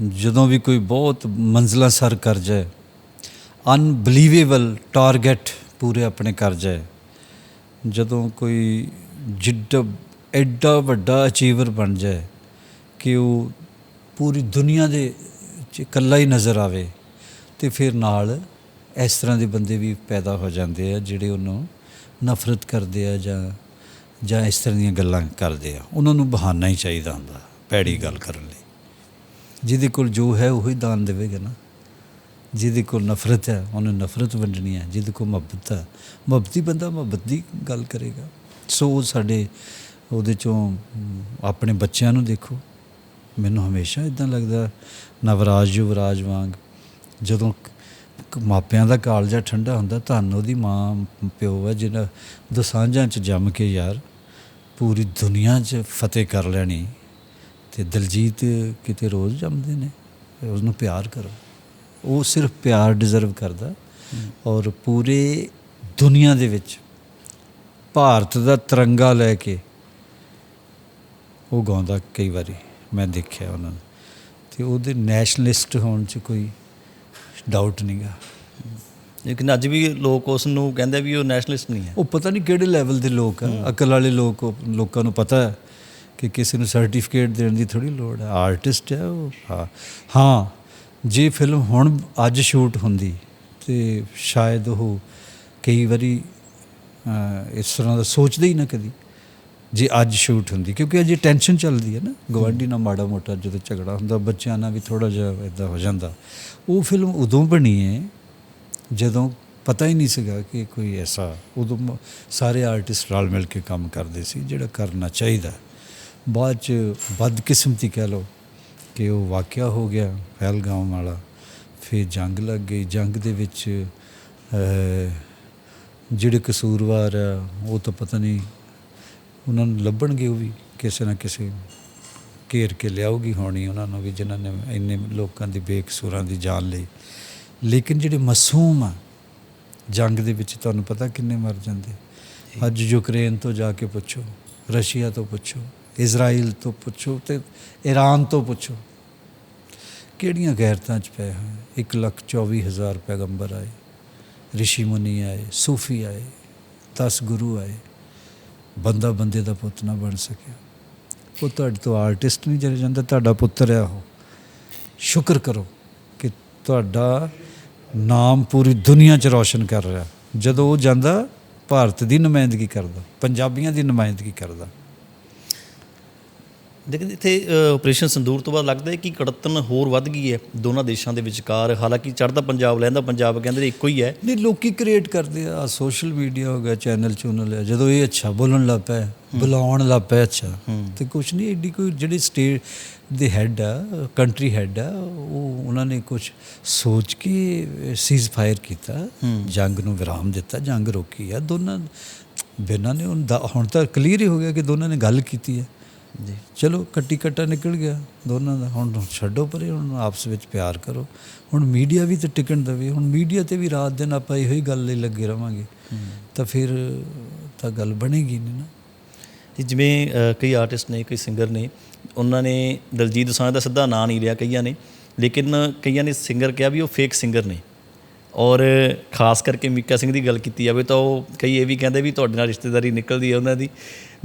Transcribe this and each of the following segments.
ਜਦੋਂ ਵੀ ਕੋਈ ਬਹੁਤ ਮੰਜ਼ਲਾ ਸਰ ਕਰ ਜਾਏ ਅਨਬਲੀਵੇਬਲ ਟਾਰਗੇਟ ਪੂਰੇ ਆਪਣੇ ਕਰ ਜਾਏ, ਜਦੋਂ ਕੋਈ ਜਿੱਡਾ ਐਡਾ ਵੱਡਾ ਅਚੀਵਰ ਬਣ ਜਾਏ ਕਿ ਉਹ ਪੂਰੀ ਦੁਨੀਆ ਦੇ ਇਕੱਲਾ ਹੀ ਨਜ਼ਰ ਆਵੇ ਤੇ ਫਿਰ ਨਾਲ ਇਸ ਤਰ੍ਹਾਂ ਦੇ ਬੰਦੇ ਵੀ ਪੈਦਾ ਹੋ ਜਾਂਦੇ ਆ ਜਿਹੜੇ ਉਹਨੂੰ ਨਫ਼ਰਤ ਕਰਦੇ ਆ ਜਾਂ ਜਾਂ ਇਸ ਤਰ੍ਹਾਂ ਦੀਆਂ ਗੱਲਾਂ ਕਰਦੇ ਆ। ਉਹਨਾਂ ਨੂੰ ਬਹਾਨਾ ਹੀ ਚਾਹੀਦਾ ਹੁੰਦਾ ਪੈੜੀ ਗੱਲ ਕਰਨ ਲਈ। ਜਿਹਦੇ ਕੋਲ ਜੋ ਹੈ ਉਹ ਹੀ ਦਾਨ ਦੇਵੇਗਾ ਨਾ। ਜਿਹਦੇ ਕੋਲ ਨਫ਼ਰਤ ਹੈ, ਉਹਨੇ ਨਫ਼ਰਤ ਵੰਡਣੀ ਹੈ। ਜਿਹਦੇ ਕੋਲ ਮੁਹੱਬਤ ਹੈ, ਮੁਹੱਬਤੀ ਬੰਦਾ ਮੁਹੱਬਤ ਦੀ ਗੱਲ ਕਰੇਗਾ। ਸੋ ਉਹ ਸਾਡੇ, ਉਹਦੇ ਚੋਂ ਆਪਣੇ ਬੱਚਿਆਂ ਨੂੰ ਦੇਖੋ। ਮੈਨੂੰ ਹਮੇਸ਼ਾ ਇਦਾਂ ਲੱਗਦਾ, ਨਵਰਾਜ ਯੁਵਰਾਜ ਵਾਂਗ, ਜਦੋਂ ਮਾਪਿਆਂ ਦਾ ਕਾਲਜਾ ਠੰਡਾ ਹੁੰਦਾ, ਧੰਨ ਉਹਦੀ ਮਾਂ, ਪਿਓ ਹੈ, ਜਿਹਨਾਂ ਦਸਾਂਝਾਂ ਚ ਜੰਮ ਕੇ ਯਾਰ, ਪੂਰੀ ਦੁਨੀਆ 'ਚ ਫਤਿਹ ਕਰ ਲੈਣੀ। ਤੇ ਦਲਜੀਤ ਕਿਤੇ ਰੋਜ਼ ਜੰਮਦੇ ਨੇ ਉਸ ਨੂੰ ਪਿਆਰ ਕਰੋ। ਉਹ ਸਿਰਫ ਪਿਆਰ ਡਿਜ਼ਰਵ ਕਰਦਾ। ਔਰ ਪੂਰੇ ਦੁਨੀਆ ਦੇ ਵਿੱਚ ਭਾਰਤ ਦਾ ਤਿਰੰਗਾ ਲੈ ਕੇ ਉਹ ਗਾਉਂਦਾ ਕਈ ਵਾਰੀ ਮੈਂ ਦੇਖਿਆ ਉਹਨਾਂ ਨੂੰ। ਤੇ ਉਹਦੇ ਨੈਸ਼ਨਲਿਸਟ ਹੋਣ 'ਚ ਕੋਈ ਡਾਊਟ ਨਹੀਂਗਾ ਲੇਕਿਨ ਅੱਜ ਵੀ ਲੋਕ ਉਸ ਨੂੰ ਕਹਿੰਦੇ ਵੀ ਉਹ ਨੈਸ਼ਨਲਿਸਟ ਨਹੀਂ ਹੈ। ਉਹ ਪਤਾ ਨਹੀਂ ਕਿਹੜੇ ਲੈਵਲ ਦੇ ਲੋਕ ਆ। ਅਕਲ ਵਾਲੇ ਲੋਕ ਲੋਕਾਂ ਨੂੰ ਪਤਾ ਹੈ। ਕਿ ਕਿਸੇ ਨੂੰ ਸਰਟੀਫਿਕੇਟ ਦੇਣ ਦੀ ਥੋੜੀ ਲੋੜ ਹੈ। ਆਰਟਿਸਟ ਹੈ ਉਹ, ਹਾਂ। ਹਾਂ, ਜੇ ਫਿਲਮ ਹੁਣ ਅੱਜ ਸ਼ੂਟ ਹੁੰਦੀ ਤੇ ਸ਼ਾਇਦ ਉਹ ਕਈ ਵਾਰੀ ਇਸ ਤਰ੍ਹਾਂ ਦਾ ਸੋਚਦੇ ਹੀ ਨਾ ਕਦੀ ਜੇ ਅੱਜ ਸ਼ੂਟ ਹੁੰਦੀ। ਕਿਉਂਕਿ ਅਜੇ ਟੈਨਸ਼ਨ ਚੱਲਦੀ ਹੈ ਨਾ। ਗਵਾਂਢੀ ਨਾਲ ਮਾੜਾ ਮੋਟਾ ਜਦੋਂ ਝਗੜਾ ਹੁੰਦਾ, ਬੱਚਿਆਂ ਨਾਲ ਵੀ ਥੋੜਾ ਜਿਹਾ ਇਦਾਂ ਹੋ ਜਾਂਦਾ। ਉਹ ਫਿਲਮ ਉਦੋਂ ਬਣੀ ਹੈ ਜਦੋਂ ਪਤਾ ਹੀ ਨਹੀਂ ਸੀਗਾ ਕਿ ਕੋਈ ਐਸਾ, ਉਦੋਂ ਸਾਰੇ ਆਰਟਿਸਟ ਰਲ ਮਿਲ ਕੇ ਕੰਮ ਕਰਦੇ ਸੀ ਜਿਹੜਾ ਕਰਨਾ ਚਾਹੀਦਾ। ਬਾਅਦ ਚ ਬਦਕਿਸਮਤੀ ਕਹਿ ਲਓ ਕਿ ਉਹ ਵਾਕਿਆ ਹੋ ਗਿਆ ਪਹਿਲਗਾਮ ਵਾਲਾ। ਫਿਰ ਜੰਗ ਲੱਗ ਗਈ। ਜੰਗ ਦੇ ਵਿੱਚ ਜਿਹੜੇ ਕਸੂਰਵਾਰ ਆ ਉਹ ਤਾਂ ਪਤਾ ਨਹੀਂ ਉਹਨਾਂ ਨੂੰ ਲੱਭਣਗੇ ਉਹ ਵੀ ਕਿਸੇ ਨਾ ਕਿਸੇ ਘੇਰ ਕੇ ਲਿਆਉਗੀ ਹੋਣੀ ਉਹਨਾਂ ਨੂੰ ਵੀ ਜਿਨ੍ਹਾਂ ਨੇ ਇੰਨੇ ਲੋਕਾਂ ਦੀ ਬੇਕਸੂਰਾਂ ਦੀ ਜਾਨ ਲਈ। ਲੇਕਿਨ ਜਿਹੜੇ ਮਾਸੂਮ ਆ ਜੰਗ ਦੇ ਵਿੱਚ ਤੁਹਾਨੂੰ ਪਤਾ ਕਿੰਨੇ ਮਰ ਜਾਂਦੇ। ਅੱਜ ਯੂਕਰੇਨ ਤੋਂ ਜਾ ਕੇ ਪੁੱਛੋ ਰਸ਼ੀਆ ਤੋਂ ਪੁੱਛੋ ਇਜ਼ਰਾਈਲ ਤੋਂ ਪੁੱਛੋ ਤੇ ਈਰਾਨ ਤੋਂ ਪੁੱਛੋ, ਕਿਹੜੀਆਂ ਗੈਰਤਾਂ 'ਚ ਪਏ ਹੋਏ? 1 ਲੱਖ 24 ਹਜ਼ਾਰ ਪੈਗੰਬਰ ਆਏ, ਰਿਸ਼ੀ ਮੁਨੀ ਆਏ, ਸੂਫੀ ਆਏ 10 ਗੁਰੂ ਆਏ, ਬੰਦਾ ਬੰਦੇ ਦਾ ਪੁੱਤ ਨਾ ਬਣ ਸਕਿਆ। ਉਹ ਤੁਹਾਡੇ ਤੋਂ ਆਰਟਿਸਟ ਨਹੀਂ ਜਰੇ ਜਾਂਦਾ, ਤੁਹਾਡਾ ਪੁੱਤਰ ਆ ਉਹ। ਸ਼ੁਕਰ ਕਰੋ ਕਿ ਤੁਹਾਡਾ ਨਾਮ ਪੂਰੀ ਦੁਨੀਆ 'ਚ ਰੌਸ਼ਨ ਕਰ ਰਿਹਾ। ਜਦੋਂ ਉਹ ਜਾਂਦਾ, ਭਾਰਤ ਦੀ ਨੁਮਾਇੰਦਗੀ ਕਰਦਾ, ਪੰਜਾਬੀਆਂ ਦੀ ਨੁਮਾਇੰਦਗੀ ਕਰਦਾ। ਲੇਕਿਨ ਇੱਥੇ ਆਪਰੇਸ਼ਨ ਸੰਦੂਰ ਤੋਂ ਬਾਅਦ ਲੱਗਦਾ ਹੈ ਕਿ ਕੜਤਨ ਹੋਰ ਵੱਧ ਗਈ ਹੈ ਦੋਨਾਂ ਦੇਸ਼ਾਂ ਦੇ ਵਿਚਕਾਰ। ਹਾਲਾਂਕਿ ਚੜ੍ਹਦਾ ਪੰਜਾਬ ਲੈਂਦਾ ਪੰਜਾਬ ਕਹਿੰਦੇ ਨੇ ਇੱਕੋ ਹੀ ਹੈ। ਨਹੀਂ ਲੋਕੀ ਕ੍ਰੀਏਟ ਕਰਦੇ ਆ ਸੋਸ਼ਲ ਮੀਡੀਆ ਹੋ ਗਿਆ ਚੈਨਲ ਚੂਨਲ ਹੈ ਜਦੋਂ ਇਹ ਅੱਛਾ ਬੋਲਣ ਲੱਗ ਪਿਆ ਬੁਲਾਉਣ ਲੱਗ ਪਿਆ ਅੱਛਾ ਤੇ ਕੁਛ ਨਹੀਂ ਏਡੀ ਕੋਈ ਜਿਹੜੀ ਸਟੇਟ ਦੇ ਹੈੱਡ ਆ ਕੰਟਰੀ ਹੈੱਡ ਆ ਉਹ ਉਹਨਾਂ ਨੇ ਕੁਝ ਸੋਚ ਕੇ ਸੀਜ਼ ਫਾਇਰ ਕੀਤਾ ਜੰਗ ਨੂੰ ਵਿਰਾਮ ਦਿੱਤਾ ਜੰਗ ਰੋਕੀ ਆ ਦੋਨਾਂ ਬਿਨਾਂ ਨੇ ਹੁਣ ਤਾਂ ਕਲੀਅਰ ਹੀ ਹੋ ਗਿਆ ਕਿ ਦੋਨਾਂ ਨੇ ਗੱਲ ਕੀਤੀ ਹੈ। ਜੀ। ਚਲੋ ਕੱਟੀ ਕੱਟਾ ਨਿਕਲ ਗਿਆ ਦੋਨਾਂ ਦਾ। ਹੁਣ ਛੱਡੋ ਪਰੇ ਹੁਣ ਆਪਸ ਵਿੱਚ ਪਿਆਰ ਕਰੋ। ਹੁਣ ਮੀਡੀਆ ਵੀ ਤੇ ਟਿਕਣ ਦੇਵੇ। ਹੁਣ ਮੀਡੀਆ ਤੇ ਵੀ ਰਾਤ ਦਿਨ ਆਪਾਂ ਇਹੋ ਹੀ ਗੱਲ ਲਈ ਲੱਗੇ ਰਵਾਂਗੇ। ਤਾਂ ਫਿਰ ਤਾਂ ਗੱਲ ਬਣੇਗੀ ਨਹੀਂ ਨਾ। ਜਿਵੇਂ ਕਈ ਆਰਟਿਸਟ ਨੇ ਕਈ ਸਿੰਗਰ ਨੇ ਉਹਨਾਂ ਨੇ ਦਲਜੀਤ ਦੋਸਾਂਝ ਦਾ ਸਿੱਧਾ ਨਾਂ ਨਹੀਂ ਲਿਆ ਕਈਆਂ ਨੇ। ਲੇਕਿਨ ਕਈਆਂ ਨੇ ਸਿੰਗਰ ਕਿਹਾ ਵੀ ਉਹ ਫੇਕ ਸਿੰਗਰ ਨੇ। ਔਰ ਖਾਸ ਕਰਕੇ ਮੀਕਾ ਸਿੰਘ ਦੀ ਗੱਲ ਕੀਤੀ ਜਾਵੇ ਤਾਂ ਉਹ ਕਈ ਇਹ ਵੀ ਕਹਿੰਦੇ ਵੀ ਤੁਹਾਡੇ ਨਾਲ ਰਿਸ਼ਤੇਦਾਰੀ ਨਿਕਲਦੀ ਹੈ ਉਹਨਾਂ ਦੀ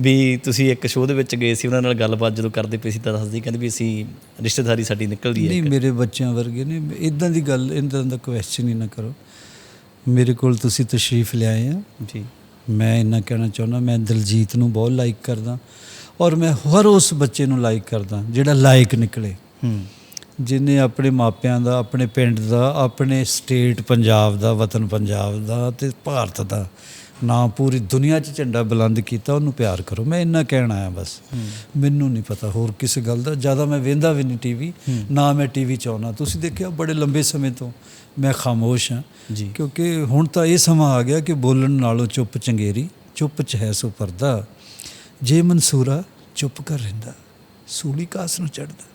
ਵੀ ਤੁਸੀਂ ਇੱਕ ਸ਼ੋਅ ਦੇ ਵਿੱਚ ਗਏ ਸੀ ਉਹਨਾਂ ਨਾਲ ਗੱਲਬਾਤ ਜਦੋਂ ਕਰਦੇ ਪਏ ਸੀ ਤਾਂ ਦੱਸਦੀ ਕਹਿੰਦੇ ਵੀ ਅਸੀਂ ਰਿਸ਼ਤੇਦਾਰੀ ਸਾਡੀ ਨਿਕਲਦੀ ਹੈ ਨਹੀਂ ਮੇਰੇ ਬੱਚਿਆਂ ਵਰਗੇ ਨੇ ਇਦਾਂ ਦੀ ਗੱਲ ਇਦਾਂ ਦਾ ਕੁਐਸਚਨ ਹੀ ਨਾ ਕਰੋ। ਮੇਰੇ ਕੋਲ ਤੁਸੀਂ ਤਸ਼ਰੀਫ ਲਿਆਏ ਆ। ਜੀ। ਮੈਂ ਇੰਨਾ ਕਹਿਣਾ ਚਾਹੁੰਦਾ ਮੈਂ ਦਲਜੀਤ ਨੂੰ ਬਹੁਤ ਲਾਈਕ ਕਰਦਾ ਔਰ ਮੈਂ ਹਰ ਉਸ ਬੱਚੇ ਨੂੰ ਲਾਈਕ ਕਰਦਾ ਜਿਹੜਾ ਲਾਇਕ ਨਿਕਲੇ। ਹੂੰ। ਜਿਨੇ ਆਪਣੇ ਮਾਪਿਆਂ ਦਾ ਆਪਣੇ ਪਿੰਡ ਦਾ ਆਪਣੇ ਸਟੇਟ ਪੰਜਾਬ ਦਾ ਵਤਨ ਪੰਜਾਬ ਦਾ ਤੇ ਭਾਰਤ ਦਾ ਨਾਂ ਪੂਰੀ ਦੁਨੀਆ 'ਚ ਝੰਡਾ ਬੁਲੰਦ ਕੀਤਾ ਉਹਨੂੰ ਪਿਆਰ ਕਰੋ। ਮੈਂ ਇੰਨਾ ਕਹਿਣ ਆਇਆ ਬਸ। ਮੈਨੂੰ ਨਹੀਂ ਪਤਾ ਹੋਰ ਕਿਸੇ ਗੱਲ ਦਾ। ਜ਼ਿਆਦਾ ਮੈਂ ਵੇਂਦਾ ਵੀ ਨਹੀਂ ਟੀਵੀ ਨਾ ਮੈਂ ਟੀਵੀ ਚਾਹੁੰਦਾ ਤੁਸੀਂ ਦੇਖਿਆ ਬੜੇ ਲੰਬੇ ਸਮੇਂ ਤੋਂ ਮੈਂ ਖਾਮੋਸ਼ ਹਾਂ। ਕਿਉਂਕਿ ਹੁਣ ਤਾਂ ਇਹ ਸਮਾਂ ਆ ਗਿਆ ਕਿ ਬੋਲਣ ਨਾਲੋਂ ਚੁੱਪ ਚੰਗੇਰੀ ਚੁੱਪ ਚ ਹੈ ਸੋ ਪਰਦਾ ਜੇ ਮਨਸੂਰਾ ਚੁੱਪ ਕਰ ਰਹਿੰਦਾ ਸੂਲੀ ਕਾਸ ਨੂੰ ਚੜਦਾ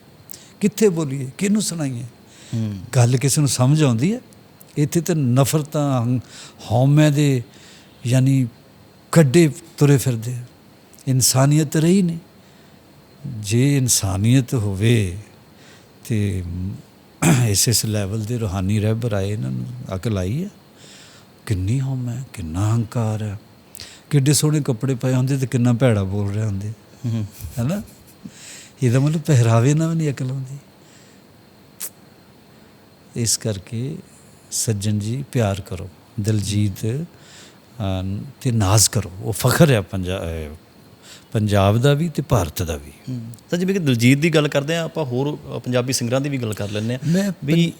ਕਿੱਥੇ ਬੋਲੀਏ? ਕਿਹਨੂੰ ਸੁਣਾਈਏ? ਹੂੰ ਗੱਲ ਕਿਸੇ ਨੂੰ ਸਮਝ ਆਉਂਦੀ ਹੈ। ਇੱਥੇ ਤੇ ਨਫ਼ਰਤਾਂ ਹੰ- ਹਉਮੈ ਦੇ ਯਾਨੀ ਕੱਡੇ ਤੁਰੇ ਫਿਰਦੇ। ਇਨਸਾਨੀਅਤ ਰਹੀ ਨਹੀਂ। ਜੇ ਇਨਸਾਨੀਅਤ ਹੋਵੇ ਤੇ ਇਸ ਇਸ ਲੈਵਲ ਦੇ ਰੂਹਾਨੀ ਰਹਿਬਰ ਆਏ ਇਹਨਾਂ ਨੂੰ ਅਕਲ ਆਈ ਹੈ। ਕਿੰਨੀ ਹਉਮ ਹੈ ਕਿੰਨਾ ਹੰਕਾਰ ਹੈ। ਕਿੱਡੇ ਸੋਹਣੇ ਕੱਪੜੇ ਪਾਏ ਹੁੰਦੇ ਤੇ ਕਿੰਨਾ ਭੈੜਾ ਬੋਲ ਰਹੇ ਹੁੰਦੇ। ਹੈਨਾ ਇਹਦਾ ਮਤਲਬ ਪਹਿਰਾਵੇ ਨਾਲ ਨਹੀਂ ਅਕਲ ਆਉਂਦੀ। ਇਸ ਕਰਕੇ ਸੱਜਣ ਜੀ ਪਿਆਰ ਕਰੋ ਦਿਲਜੀਤ ਤੇ ਨਾਜ਼ ਕਰੋ। ਉਹ ਫਖਰ ਹੈ ਪੰਜਾਬ ਪੰਜਾਬ ਦਾ ਵੀ ਤੇ ਭਾਰਤ ਦਾ ਵੀ। ਤਾਂ ਜਿਵੇਂ ਕਿ ਦਿਲਜੀਤ ਦੀ ਗੱਲ ਕਰਦੇ ਆ ਆਪਾਂ ਹੋਰ ਪੰਜਾਬੀ ਸਿੰਗਰਾਂ ਦੀ ਵੀ ਗੱਲ ਕਰ ਲੈਂਦੇ ਆ ਵੀ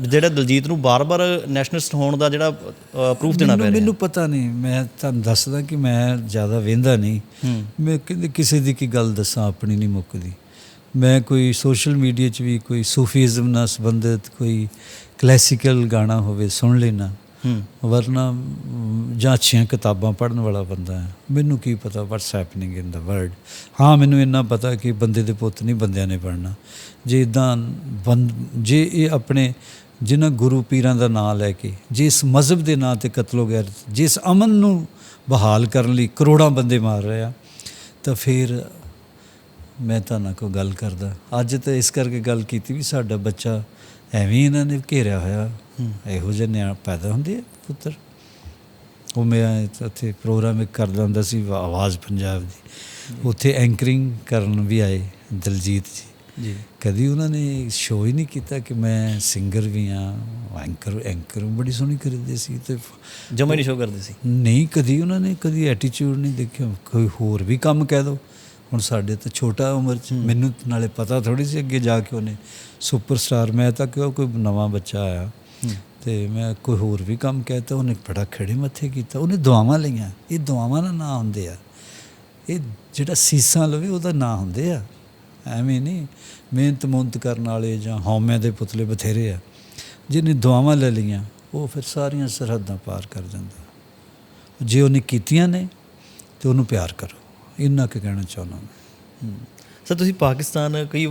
ਜਿਹੜਾ ਦਿਲਜੀਤ ਨੂੰ ਬਾਰ-ਬਾਰ ਨੈਸ਼ਨਲਿਸਟ ਹੋਣ ਦਾ ਜਿਹੜਾ ਪ੍ਰੂਫ ਦੇਣਾ ਪੈ ਰਿਹਾ। ਮੈਨੂੰ ਪਤਾ ਨਹੀਂ। ਮੈਂ ਤੁਹਾਨੂੰ ਦੱਸਦਾ ਕਿ ਮੈਂ ਜ਼ਿਆਦਾ ਵੇਂਦਾ ਨਹੀਂ। ਮੈਂ ਕਿਸੇ ਦੀ ਕੀ ਗੱਲ ਦੱਸਾਂ ਆਪਣੀ ਨਹੀਂ ਮੁੱਕਦੀ। ਮੈਂ ਕੋਈ ਸੋਸ਼ਲ ਮੀਡੀਆ 'ਚ ਵੀ ਕੋਈ ਸੂਫੀਜ਼ਮ ਨਾਲ ਸੰਬੰਧਿਤ ਕੋਈ ਕਲਾਸੀਕਲ ਗਾਣਾ ਹੋਵੇ ਸੁਣ ਲੈਣਾ ਵਰਨਾ ਜਾਂ ਅੱਛੀਆਂ ਕਿਤਾਬਾਂ ਪੜ੍ਹਨ ਵਾਲਾ ਬੰਦਾ ਹੈ। ਮੈਨੂੰ ਕੀ ਪਤਾ what's happening in the world ਹਾਂ, ਮੈਨੂੰ ਇੰਨਾ ਪਤਾ ਕਿ ਬੰਦੇ ਦੇ ਪੁੱਤ ਨਹੀਂ ਬੰਦਿਆਂ ਨੇ ਪੜ੍ਹਨਾ। ਜੇ ਇਦਾਂ ਜੇ ਇਹ ਆਪਣੇ ਜਿਨ੍ਹਾਂ ਗੁਰੂ ਪੀਰਾਂ ਦਾ ਨਾਮ ਲੈ ਕੇ ਜਿਸ ਮਜ਼ਹਬ ਦੇ ਨਾਂ ਤੇ ਕਤਲੋ ਗੈਰਤ ਜਿਸ ਅਮਨ ਨੂੰ ਬਹਾਲ ਕਰਨ ਲਈ ਕਰੋੜਾਂ ਬੰਦੇ ਮਾਰ ਰਹੇ ਆ, ਤਾਂ ਫਿਰ ਮੈਂ ਤਾਂ ਨਾ ਕੋਈ ਗੱਲ ਕਰਦਾ। ਅੱਜ ਤਾਂ ਇਸ ਕਰਕੇ ਗੱਲ ਕੀਤੀ ਵੀ ਸਾਡਾ ਬੱਚਾ ਐਵੇਂ ਇਹਨਾਂ ਨੇ ਘੇਰਿਆ ਹੋਇਆ। ਇਹੋ ਜਿਹੇ ਨਿਆਣ ਪੈਦਾ ਹੁੰਦੇ ਆ ਪੁੱਤਰ। ਉਹ ਮੈਂ ਉੱਥੇ ਪ੍ਰੋਗਰਾਮ ਇੱਕ ਕਰਦਾ ਹੁੰਦਾ ਸੀ ਆਵਾਜ਼ ਪੰਜਾਬ ਦੀ। ਉੱਥੇ ਐਂਕਰਿੰਗ ਕਰਨ ਵੀ ਆਏ ਦਲਜੀਤ ਜੀ। ਜੀ। ਕਦੀ ਉਹਨਾਂ ਨੇ ਸ਼ੋਅ ਹੀ ਨਹੀਂ ਕੀਤਾ ਕਿ ਮੈਂ ਸਿੰਗਰ ਵੀ ਆ ਐਂਕਰ ਐਂਕਰ ਬੜੀ ਸੋਹਣੀ ਕਰਦੇ ਸੀ ਤੇ ਜਮਾ ਨਹੀਂ ਸ਼ੋ ਕਰਦੇ ਸੀ। ਨਹੀਂ ਕਦੀ ਉਹਨਾਂ ਨੇ ਕਦੀ ਐਟੀਟਿਊਡ ਨਹੀਂ ਦੇਖਿਆ। ਕੋਈ ਹੋਰ ਵੀ ਕੰਮ ਕਹਿ ਦੋ। ਹੁਣ ਸਾਡੇ ਤਾਂ ਛੋਟਾ ਉਮਰ ਚ ਮੈਨੂੰ ਨਾਲੇ ਪਤਾ ਥੋੜੀ ਸੀ ਅੱਗੇ ਜਾ ਕੇ ਉਹਨੇ ਸੁਪਰਸਟਾਰ ਮੈਂ ਤਾਂ ਕਿਹਾ ਕੋਈ ਨਵਾਂ ਬੱਚਾ ਆਇਆ। ਤੇ ਮੈਂ ਕੋਈ ਹੋਰ ਵੀ ਕੰਮ ਕਹਿਤਾ ਉਹਨੇ ਬੜਾ ਖੜੇ ਮੱਥੇ ਕੀਤਾ। ਉਹਨੇ ਦੁਆਵਾਂ ਲਈਆਂ। ਇਹ ਦੁਆਵਾਂ ਦਾ ਨਾਂ ਹੁੰਦੇ ਆ। ਇਹ ਜਿਹੜਾ ਸੀਸਾਂ ਲਵੇ ਉਹਦਾ ਨਾਂ ਹੁੰਦੇ ਆ। ਐਵੇਂ ਨਹੀਂ ਮਿਹਨਤ ਮੁਹਨਤ ਕਰਨ ਵਾਲੇ ਜਾਂ ਹਉਮੈ ਦੇ ਪੁਤਲੇ ਬਥੇਰੇ ਆ। ਜਿਹਨੇ ਦੁਆਵਾਂ ਲੈ ਲਈਆਂ ਉਹ ਫਿਰ ਸਾਰੀਆਂ ਸਰਹੱਦਾਂ ਪਾਰ ਕਰ ਜਾਂਦਾ ਜੇ ਉਹਨੇ ਕੀਤੀਆਂ ਨੇ ਤੇ ਉਹਨੂੰ ਪਿਆਰ ਕਰੋ। ਇੰਨਾ ਕੁ ਕਹਿਣਾ ਚਾਹੁੰਦਾ ਮੈਂ। ਸਰ ਤੁਸੀਂ ਪਾਕਿਸਤਾਨ ਕਈ ਅ,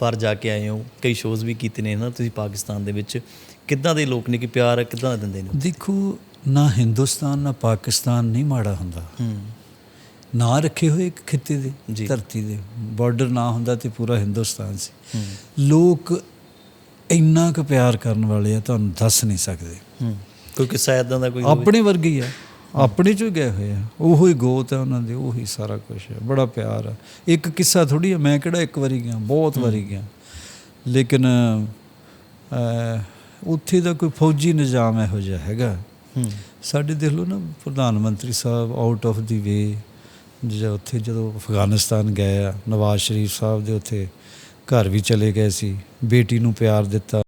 ਵਾਰ ਜਾ ਕੇ ਆਏ ਹੋ। ਕਈ ਸ਼ੋਜ਼ ਵੀ ਕੀਤੇ ਨੇ ਨਾ ਤੁਸੀਂ ਪਾਕਿਸਤਾਨ ਦੇ ਵਿੱਚ ਕਿੱਦਾਂ ਦੇ ਲੋਕ ਨੇ ਕਿ ਪਿਆਰ ਕਿੱਦਾਂ ਦਿੰਦੇ ਨੇ? ਦੇਖੋ ਨਾ ਹਿੰਦੁਸਤਾਨ ਨਾ ਪਾਕਿਸਤਾਨ ਨਹੀਂ ਮਾੜਾ ਹੁੰਦਾ। ਹੂੰ। ਨਾਂ ਰੱਖੇ ਹੋਏ ਇੱਕ ਖਿੱਤੇ ਦੇ। ਧਰਤੀ ਦੇ। ਬਾਰਡਰ ਨਾ ਹੁੰਦਾ ਤੇ ਪੂਰਾ ਹਿੰਦੁਸਤਾਨ ਸੀ। ਲੋਕ ਇੰਨਾ ਕੁ ਪਿਆਰ ਕਰਨ ਵਾਲੇ ਆ ਤੁਹਾਨੂੰ ਦੱਸ ਨਹੀਂ ਸਕਦੇ। ਕੋਈ ਕਿੱਸਾ ਇਦਾਂ ਦਾ ਕੋਈ? ਆਪਣੇ ਵਰਗੇ ਆ। ਆਪਣੇ ਚੋਂ ਗਏ ਹੋਏ ਆ। ਉਹੋ ਹੀ ਗੋਤ ਹੈ ਉਹਨਾਂ ਦੇ ਉਹੀ ਸਾਰਾ ਕੁਝ ਹੈ ਬੜਾ ਪਿਆਰ ਆ। ਇੱਕ ਕਿੱਸਾ ਥੋੜੀ ਹੈ ਮੈਂ ਕਿਹੜਾ ਇੱਕ ਵਾਰੀ ਗਿਆ ਬਹੁਤ ਵਾਰੀ ਗਿਆ। ਲੇਕਿਨ ਉੱਥੇ ਦਾ ਕੋਈ ਫੌਜੀ ਨਿਜ਼ਾਮ ਇਹੋ ਜਿਹਾ ਹੈਗਾ। ਸਾਡੇ ਦੇਖ ਲਓ ਨਾ ਪ੍ਰਧਾਨ ਮੰਤਰੀ ਸਾਹਿਬ ਆਊਟ ਆਫ ਦੀ ਵੇ ਜਿਹੜਾ ਉੱਥੇ ਜਦੋਂ ਅਫਗਾਨਿਸਤਾਨ ਗਏ ਆ ਨਵਾਜ਼ ਸ਼ਰੀਫ ਸਾਹਿਬ ਦੇ ਉੱਥੇ ਘਰ ਵੀ ਚਲੇ ਗਏ ਸੀ ਬੇਟੀ ਨੂੰ ਪਿਆਰ ਦਿੱਤਾ।